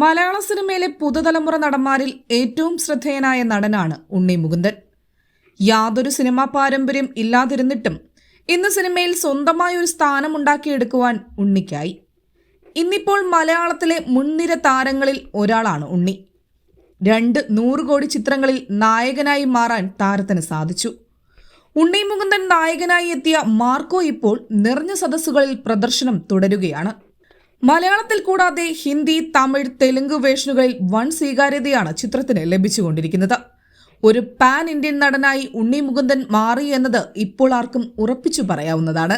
മലയാള സിനിമയിലെ പുതുതലമുറ നടന്മാരിൽ ഏറ്റവും ശ്രദ്ധേയനായ നടനാണ് ഉണ്ണി മുകുന്ദൻ. യാതൊരു സിനിമാ പാരമ്പര്യം ഇല്ലാതിരുന്നിട്ടും ഇന്ന് സിനിമയിൽ സ്വന്തമായ ഒരു സ്ഥാനം ഉണ്ടാക്കിയെടുക്കുവാൻ ഉണ്ണിക്കായി. ഇന്നിപ്പോൾ മലയാളത്തിലെ മുൻനിര താരങ്ങളിൽ ഒരാളാണ് ഉണ്ണി. രണ്ട് നൂറ് കോടി ചിത്രങ്ങളിൽ നായകനായി മാറാൻ താരത്തിന് സാധിച്ചു. ഉണ്ണി മുകുന്ദൻ നായകനായി എത്തിയ മാർക്കോ ഇപ്പോൾ നിറഞ്ഞ സദസ്സുകളിൽ പ്രദർശനം തുടരുകയാണ്. മലയാളത്തിൽ കൂടാതെ ഹിന്ദി തമിഴ് തെലുങ്ക് വേഷനുകളിൽ വൺ സ്വീകാര്യതയാണ് ചിത്രത്തിന് ലഭിച്ചുകൊണ്ടിരിക്കുന്നത്. ഒരു പാൻ ഇന്ത്യൻ നടനായി ഉണ്ണി മുകുന്ദൻ മാറി എന്നത് ഇപ്പോൾ ആർക്കും ഉറപ്പിച്ചു പറയാവുന്നതാണ്.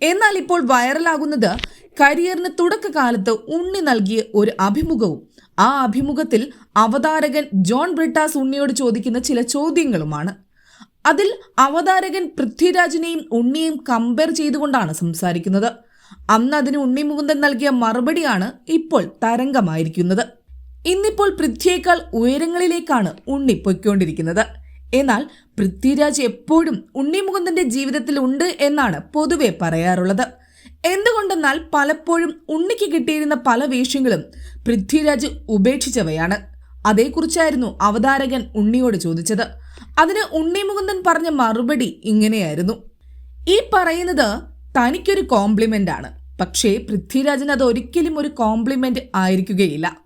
എന്നാൽ ഇപ്പോൾ വൈറലാകുന്നത് കരിയറിന് തുടക്കകാലത്ത് ഉണ്ണി നൽകിയ ഒരു അഭിമുഖവും ആ അഭിമുഖത്തിൽ അവതാരകൻ ജോൺ ബ്രിട്ടാസ് ഉണ്ണിയോട് ചോദിക്കുന്ന ചില ചോദ്യങ്ങളുമാണ്. അതിൽ അവതാരകൻ പൃഥ്വിരാജിനെയും ഉണ്ണിയെയും കമ്പയർ ചെയ്തുകൊണ്ടാണ് സംസാരിക്കുന്നത്. അന്ന് അതിന് ഉണ്ണിമുകുന്ദൻ നൽകിയ മറുപടിയാണ് ഇപ്പോൾ തരംഗമായിരിക്കുന്നത്. ഇന്നിപ്പോൾ പൃഥ്വിയേക്കാൾ ഉയരങ്ങളിലേക്കാണ് ഉണ്ണി പൊയ്ക്കൊണ്ടിരിക്കുന്നത്. എന്നാൽ പൃഥ്വിരാജ് എപ്പോഴും ഉണ്ണിമുകുന്ദന്റെ ജീവിതത്തിൽ ഉണ്ട് എന്നാണ് പൊതുവെ പറയാറുള്ളത്. എന്തുകൊണ്ടെന്നാൽ പലപ്പോഴും ഉണ്ണിക്ക് കിട്ടിയിരുന്ന പല വേഷ്യങ്ങളും പൃഥ്വിരാജ് ഉപേക്ഷിച്ചവയാണ്. അതേക്കുറിച്ചായിരുന്നു അവതാരകൻ ഉണ്ണിയോട് ചോദിച്ചത്. അതിന് ഉണ്ണി മുകുന്ദൻ പറഞ്ഞ മറുപടി ഇങ്ങനെയായിരുന്നു. ഈ പറയുന്നത് തനിക്കൊരു കോംപ്ലിമെന്റ് ആണ് പക്ഷേ പൃഥ്വിരാജിന് അത് ഒരിക്കലും ഒരു കോംപ്ലിമെന്റ് ആയിരിക്കുകയില്ല.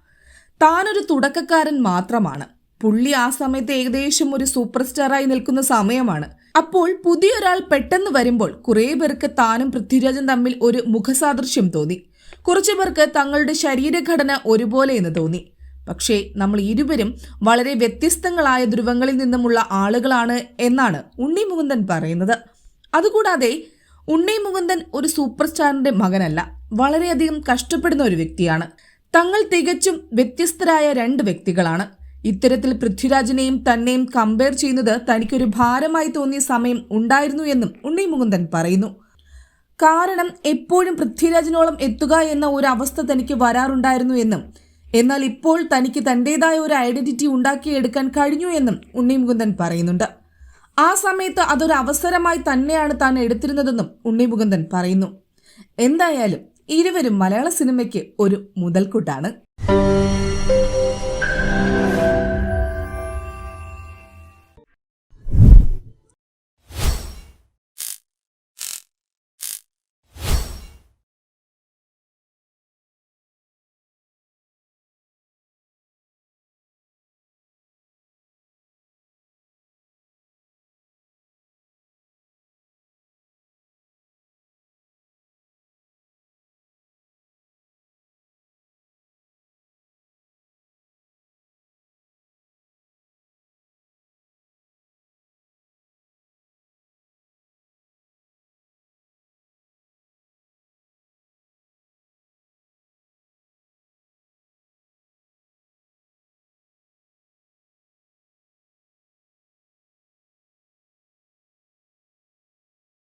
താനൊരു തുടക്കക്കാരൻ മാത്രമാണ്. പുള്ളി ആ സമയത്ത് ഏകദേശം ഒരു സൂപ്പർ സ്റ്റാറായി നിൽക്കുന്ന സമയമാണ്. അപ്പോൾ പുതിയൊരാൾ പെട്ടെന്ന് വരുമ്പോൾ കുറേ പേർക്ക് താനും പൃഥ്വിരാജും തമ്മിൽ ഒരു മുഖസാദൃശ്യം തോന്നി. കുറച്ചു പേർക്ക് തങ്ങളുടെ ശരീരഘടന ഒരുപോലെ എന്ന് തോന്നി. പക്ഷേ നമ്മൾ ഇരുവരും വളരെ വ്യത്യസ്തങ്ങളായ ധ്രുവങ്ങളിൽ നിന്നുമുള്ള ആളുകളാണ് എന്നാണ് ഉണ്ണി മുകുന്ദൻ പറയുന്നത്. അതുകൂടാതെ ഉണ്ണി മുകുന്ദൻ ഒരു സൂപ്പർ സ്റ്റാറിന്റെ മകനല്ല. വളരെയധികം കഷ്ടപ്പെടുന്ന ഒരു വ്യക്തിയാണ്. തങ്ങൾ തികച്ചും വ്യത്യസ്തരായ രണ്ട് വ്യക്തികളാണ്. ഇത്തരത്തിൽ പൃഥ്വിരാജിനെയും തന്നെയും കമ്പയർ ചെയ്യുന്നത് തനിക്കൊരു ഭാരമായി തോന്നിയ സമയം ഉണ്ടായിരുന്നു എന്നും ഉണ്ണി മുകുന്ദൻ പറയുന്നു. കാരണം എപ്പോഴും പൃഥ്വിരാജിനോളം എത്തുക എന്ന ഒരു അവസ്ഥ തനിക്ക് വരാറുണ്ടായിരുന്നു എന്നും എന്നാൽ ഇപ്പോൾ തനിക്ക് തന്റെതായ ഒരു ഐഡന്റിറ്റി ഉണ്ടാക്കിയെടുക്കാൻ കഴിഞ്ഞു എന്നും ഉണ്ണി മുകുന്ദൻ പറയുന്നുണ്ട്. ആ സമയത്ത് അതൊരു അവസരമായി തന്നെയാണ് താൻ എടുത്തിരുന്നതെന്നും ഉണ്ണി മുകുന്ദൻ പറയുന്നു. എന്തായാലും ഇരുവരും മലയാള സിനിമയ്ക്ക് ഒരു മുതൽക്കൂട്ടാണ്.